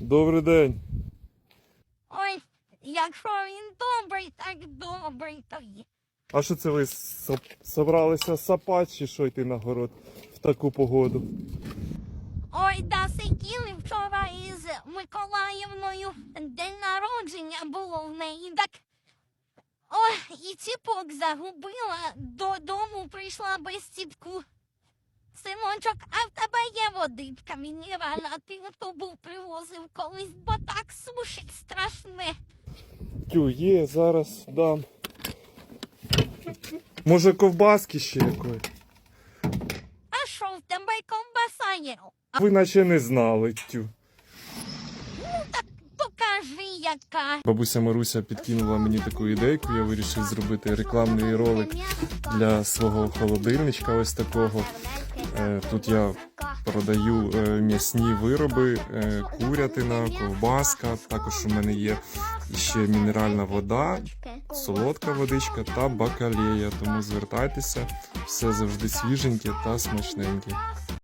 Добрий день. Ой, якщо він добрий, так добрий, то є. А що це ви собралися сапати чи що йти на город в таку погоду? Ой, да сиділи вчора із Миколаївною. День народження було в неї. Так. Ой, і ціпок загубила. Додому прийшла без ціпку. Синочок, а в тебе є водичка мінеральна, ти ото був привозив колись, бо так сушить страшне. Тю, є, зараз дам. Може ковбаски ще якої? А що в тебе ковбаса є? Ви наче не знали, тю. Яка. Бабуся Маруся підкинула мені таку ідейку, я вирішив зробити рекламний ролик для свого холодильничка ось такого. Е, Тут я продаю е, м'ясні вироби, е, курятина, ковбаска. Також у мене є ще мінеральна вода, солодка водичка та бакалея. Тому звертайтеся, все завжди свіженьке та смачненьке.